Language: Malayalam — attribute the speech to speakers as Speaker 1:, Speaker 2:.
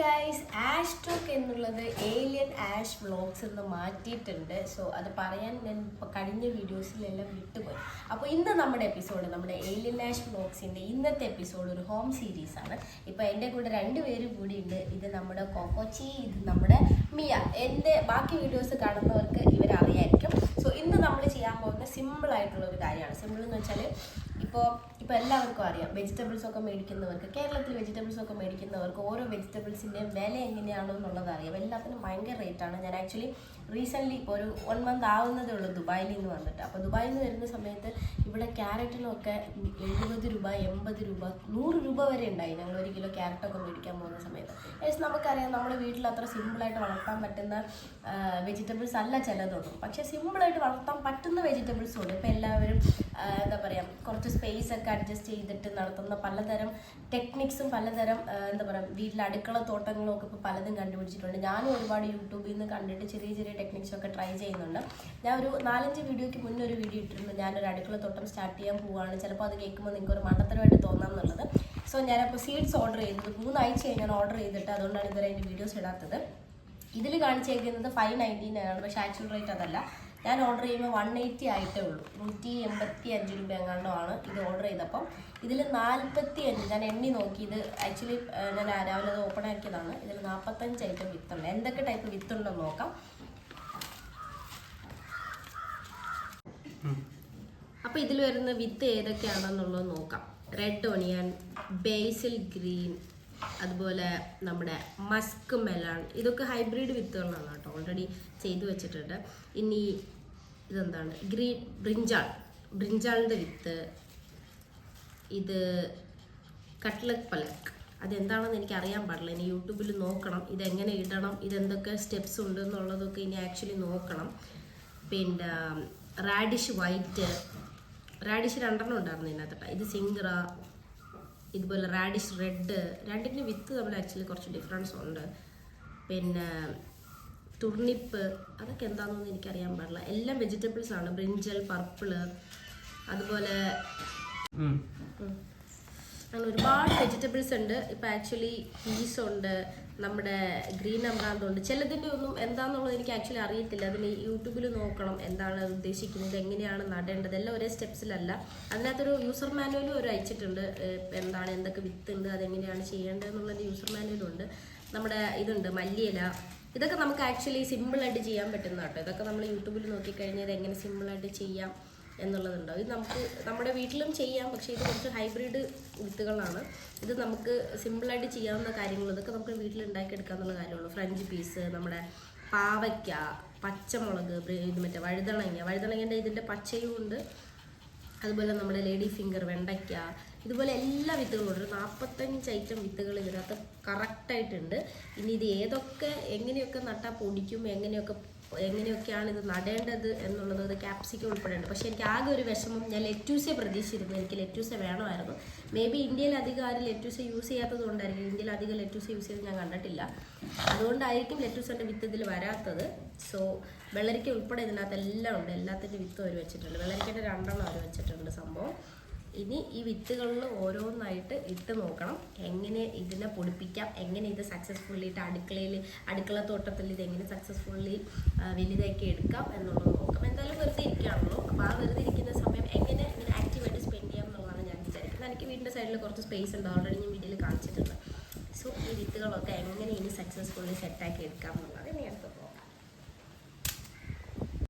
Speaker 1: ഗൈസ് ആഷ് ടോക്ക് എന്നുള്ളത് ഏലിയൻ ആഷ് വ്ളോഗ്സ് എന്ന് മാറ്റിയിട്ടുണ്ട്. സോ അത് പറയാൻ ഞാൻ ഇപ്പോൾ കഴിഞ്ഞ വീഡിയോസിലെല്ലാം വിട്ടുപോയി. അപ്പോൾ ഇന്ന് നമ്മുടെ എപ്പിസോഡ് നമ്മുടെ ഏലിയൻ ആഷ് വ്ളോഗ്സിന്റെ ഇന്നത്തെ എപ്പിസോഡ് ഒരു ഹോം സീരീസ് ആണ്. ഇപ്പൊ എന്റെ കൂടെ രണ്ട് രണ്ടുപേരും കൂടി ഉണ്ട്. ഇത് നമ്മുടെ കോക്കോച്ചി ഇത് നമ്മുടെ മിയ എന്റെ ബാക്കി വീഡിയോസ് കാണുന്നവർക്ക് ഇവരറിയായിരിക്കും. സോ ഇന്ന് നമ്മൾ ചെയ്യാൻ പോകുന്ന സിമ്പിൾ ആയിട്ടുള്ള ഒരു കാര്യമാണ്. സിമ്പിൾ എന്ന് വെച്ചാൽ ഇപ്പോൾ ഇപ്പോൾ എല്ലാവർക്കും അറിയാം വെജിറ്റബിൾസ് ഒക്കെ മേടിക്കുന്നവർക്ക് കേരളത്തിൽ വെജിറ്റബിൾസ് ഒക്കെ മേടിക്കുന്നവർക്ക് ഓരോ വെജിറ്റബിൾസിന്റെയും വില എങ്ങനെയാണോ എന്നുള്ളത് അറിയാം. എല്ലാത്തിനും ഭയങ്കര റേറ്റാണ് ഞാൻ ആക്ച്വലി റീസെന്റ്ലി ഇപ്പോൾ ഒരു വൺ മന്ത് ആവുന്നതേ ഉള്ളൂ ദുബായിൽ നിന്ന് വന്നിട്ട്. അപ്പോൾ ദുബായിൽ നിന്ന് വരുന്ന സമയത്ത് ഇവിടെ ക്യാരറ്റിനൊക്കെ എഴുപത് രൂപ എൺപത് രൂപ നൂറ് രൂപ വരെ ഉണ്ടായി. ഞങ്ങൾ ഒരു കിലോ ക്യാരറ്റൊക്കെ മേടിക്കാൻ പോകുന്ന സമയത്ത്. ഏസ് നമുക്കറിയാം നമ്മുടെ വീട്ടിൽ അത്ര സിമ്പിളായിട്ട് വളർത്താൻ പറ്റുന്ന വെജിറ്റബിൾസ് അല്ല ചിലതൊന്നും. പക്ഷേ സിമ്പിളായിട്ട് വളർത്താൻ പറ്റുന്ന വെജിറ്റബിൾസും ഉണ്ട്. ഇപ്പോൾ എല്ലാവരും എന്താ പറയുക കുറച്ച് സ്പേസ് ഒക്കെ അഡ്ജസ്റ്റ് ചെയ്തിട്ട് നടത്തുന്ന പലതരം ടെക്നിക്സും പലതരം എന്താ പറയുക വീട്ടിലെ അടുക്കള തോട്ടങ്ങളും ഒക്കെ ഇപ്പോൾ പലതും കണ്ടുപിടിച്ചിട്ടുണ്ട്. ഞാനും ഒരുപാട് യൂട്യൂബിൽ നിന്ന് കണ്ടിട്ട് ചെറിയ ചെറിയ ടെക്നിക്സൊക്കെ ട്രൈ ചെയ്യുന്നുണ്ട്. ഞാൻ ഒരു നാലഞ്ച് വീഡിയോയ്ക്ക് മുന്നേ ഒരു വീഡിയോ ഇട്ടിരുന്നു. ഞാനൊരു അടുക്കള തോട്ടം സ്റ്റാർട്ട് ചെയ്യാൻ പോവുകയാണ് ചിലപ്പോൾ അത് കേൾക്കുമ്പോൾ നിങ്ങൾക്ക് ഒരു മണ്ടത്തരമായിട്ട് തോന്നാം എന്നുള്ളത്. സോ ഞാനപ്പോൾ സീഡ്സ് ഓർഡർ ചെയ്തത്. മൂന്നാഴ്ചയായി ഞാൻ ഓർഡർ ചെയ്തിട്ട് അതുകൊണ്ടാണ് ഇതുവരെ അതിന്റെ വീഡിയോസ് ഇടാത്തത്. ഇതിൽ കാണിച്ചേക്കുന്നത് ഫൈവ് നയന്റീൻ ആണ്. പക്ഷേ ആക്ച്വൽ റേറ്റ് അതല്ല. ഞാൻ ഓർഡർ ചെയ്യുമ്പോൾ വൺ എയ്റ്റി ആയിട്ടേ ഉള്ളൂ. നൂറ്റി എൺപത്തി അഞ്ച് രൂപ എങ്ങാണ്ടോ ആണ് ഇത് ഓർഡർ ചെയ്തപ്പം. ഇതിൽ നാൽപ്പത്തി അഞ്ച് ഞാൻ എണ്ണി നോക്കി. ഇത് ആക്ച്വലി ഞാൻ രാവിലെ അത് ഓപ്പൺ ആക്കിയതാണ്. ഇതിൽ നാൽപ്പത്തഞ്ച് ഐറ്റം വിത്തുണ്ട് എന്തൊക്കെ ടൈപ്പ് വിത്തുണ്ടെന്ന് നോക്കാം. അപ്പോൾ ഇതിൽ വരുന്ന വിത്ത് ഏതൊക്കെയാണെന്നുള്ളത് നോക്കാം. റെഡ് ഓണിയൻ ബേസിൽ ഗ്രീൻ അതുപോലെ നമ്മുടെ മസ്ക് മെലൺ ഇതൊക്കെ ഹൈബ്രിഡ് വിത്തുകളാണ് കേട്ടോ. ഓൾറെഡി ചെയ്തു വെച്ചിട്ടുണ്ട്. ഇനി ഇതെന്താണ്? ഗ്രീൻ ബ്രിഞ്ചാൾ ബ്രിഞ്ചാളിന്റെ വിത്ത്. ഇത് കട്ട്ലക് പലക് അതെന്താണെന്ന് എനിക്ക് അറിയാൻ പാടില്ല. ഇനി യൂട്യൂബിൽ നോക്കണം. ഇതെങ്ങനെ ഇടണം? ഇതെന്തൊക്കെ സ്റ്റെപ്സ് ഉണ്ട് എന്നുള്ളതൊക്കെ ഇനി ആക്ച്വലി നോക്കണം. പിന്നെ റാഡിഷ് വൈറ്റ് റാഡിഷ് രണ്ടെണ്ണം ഉണ്ടായിരുന്നു ഇതിനകത്ത് ഇത് സിംഗ്ര ഇതുപോലെ റാഡിഷ് റെഡ് രണ്ടിന്റെ വിത്ത് തമ്മിൽ ആക്ച്വലി കുറച്ച് ഡിഫറൻസ് ഉണ്ട്. പിന്നെ തുർണിപ്പ് അതൊക്കെ എന്താണെന്നൊന്നും എനിക്കറിയാൻ പാടില്ല. എല്ലാം വെജിറ്റബിൾസ് ആണ്. ബ്രിഞ്ചൽ പർപ്പിൾ അതുപോലെ. അങ്ങനെ ഒരുപാട് വെജിറ്റബിൾസ് ഉണ്ട്. ഇപ്പം ആക്ച്വലി പീസ് ഉണ്ട്. നമ്മുടെ ഗ്രീൻ അമ്രാന്ത് ഉണ്ട്. ചിലതിന്റെ ഒന്നും എന്താണെന്നുള്ളത് എനിക്ക് ആക്ച്വലി അറിയത്തില്ല. അതിന് യൂട്യൂബിൽ നോക്കണം. എന്താണ് ഉദ്ദേശിക്കുന്നത്? എങ്ങനെയാണ് നടേണ്ടത്? എല്ലാം ഒരേ സ്റ്റെപ്സിലല്ല. അതിനകത്തൊരു യൂസർ മാനുവലും ഒരു അയച്ചിട്ടുണ്ട്. എന്താണ് എന്തൊക്കെ വിത്ത് ഉണ്ട് അതെങ്ങനെയാണ് ചെയ്യേണ്ടത് എന്നുള്ളതിന്റെ യൂസർ മാനുവലും ഉണ്ട്. നമ്മുടെ ഇതുണ്ട് മല്ലിയില. ഇതൊക്കെ നമുക്ക് ആക്ച്വലി സിമ്പിളായിട്ട് ചെയ്യാൻ പറ്റുന്നതാട്ടോ. ഇതൊക്കെ നമ്മൾ യൂട്യൂബിൽ നോക്കിക്കഴിഞ്ഞാൽ എങ്ങനെ സിമ്പിളായിട്ട് ചെയ്യാം? എന്നുള്ളതുണ്ടോ ഇത് നമുക്ക് നമ്മുടെ വീട്ടിലും ചെയ്യാം. പക്ഷേ ഇത് കുറച്ച് ഹൈബ്രിഡ് വിത്തുകളാണ്. ഇത് നമുക്ക് സിമ്പിളായിട്ട് ചെയ്യാവുന്ന കാര്യങ്ങൾ ഇതൊക്കെ നമുക്ക് വീട്ടിൽ ഉണ്ടാക്കിയെടുക്കുക എന്നുള്ള കാര്യമുള്ളൂ. ഫ്രഞ്ച് പീസ് നമ്മുടെ പാവയ്ക്ക പച്ചമുളക് ഇത് മറ്റേ വഴുതണങ്ങ. വഴുതണങ്ങേന്റെ ഇതിന്റെ പച്ചയും ഉണ്ട്. അതുപോലെ നമ്മുടെ ലേഡി ഫിംഗർ വെണ്ടയ്ക്ക. ഇതുപോലെ എല്ലാ വിത്തുകളും ഉണ്ട്. നാൽപ്പത്തഞ്ച് ഐറ്റം വിത്തുകൾ ഇതിനകത്ത് കറക്റ്റായിട്ടുണ്ട്. ഇനി ഇത് ഏതൊക്കെ എങ്ങനെയൊക്കെ നട്ടാൽ പൊടിക്കും എങ്ങനെയൊക്കെ എങ്ങനെയൊക്കെയാണ് ഇത് നടേണ്ടത് എന്നുള്ളത് അത് ക്യാപ്സിക്കം ഉൾപ്പെടെയുണ്ട്. പക്ഷേ എനിക്ക് ആകെ ഒരു വിഷമം ഞാൻ ലെറ്റൂസെ പ്രതീക്ഷിച്ചിരുന്നു. എനിക്ക് ലെറ്റൂസെ വേണമായിരുന്നു. മേ ബി ഇന്ത്യയിൽ അധികം ആരും ലെറ്റൂസെ യൂസ് ചെയ്യാത്തത് കൊണ്ടായിരിക്കും. ഇന്ത്യയിൽ അധികം ലെറ്റൂസ് യൂസ് ചെയ്ത് ഞാൻ കണ്ടിട്ടില്ല. അതുകൊണ്ടായിരിക്കും ലെറ്റൂസിന്റെ വിത്ത് ഇതിൽ വരാത്തത്. സോ വെള്ളരിക്ക ഉൾപ്പെടെ ഇതിനകത്ത് എല്ലാം ഉണ്ട്. എല്ലാത്തിന്റെ വിത്ത് അവർ വെച്ചിട്ടുണ്ട്. വെള്ളരിക്കയുടെ രണ്ടെണ്ണം അവർ വെച്ചിട്ടുണ്ട് സംഭവം. ഇനി ഈ വിത്തുകളിൽ ഓരോന്നായിട്ട് ഇട്ട് നോക്കണം. എങ്ങനെ ഇതിനെ പൊടിപ്പിക്കാം എങ്ങനെ ഇത് സക്സസ്ഫുള്ളി ഇട്ട് അടുക്കളയിൽ അടുക്കള തോട്ടത്തിൽ ഇത് എങ്ങനെ സക്സസ്ഫുള്ളി വലുതാക്കി എടുക്കാം എന്നുള്ളത് നോക്കാം. എന്തായാലും വെറുതെ ഇരിക്കുകയാണല്ലോ അപ്പോൾ ആ വെറുതെ ഇരിക്കുന്ന സമയം എങ്ങനെ ഇങ്ങനെ ആക്റ്റീവായിട്ട് സ്പെൻഡ് ചെയ്യാം എന്നുള്ളതാണ് ഞാൻ വിചാരിക്കുന്നത്. എനിക്ക് വീടിന്റെ സൈഡിൽ കുറച്ച് സ്പേസ് ഉണ്ട്. ഓൾറെഡി ഞാൻ വീഡിയോയിൽ കാണിച്ചിട്ടുണ്ട്. സോ ഈ വിത്തുകളൊക്കെ എങ്ങനെ ഇനി സക്സസ്ഫുള്ളി സെറ്റാക്കി എടുക്കാം എന്നുള്ളത് ഇനി അടുത്ത് നോക്കാം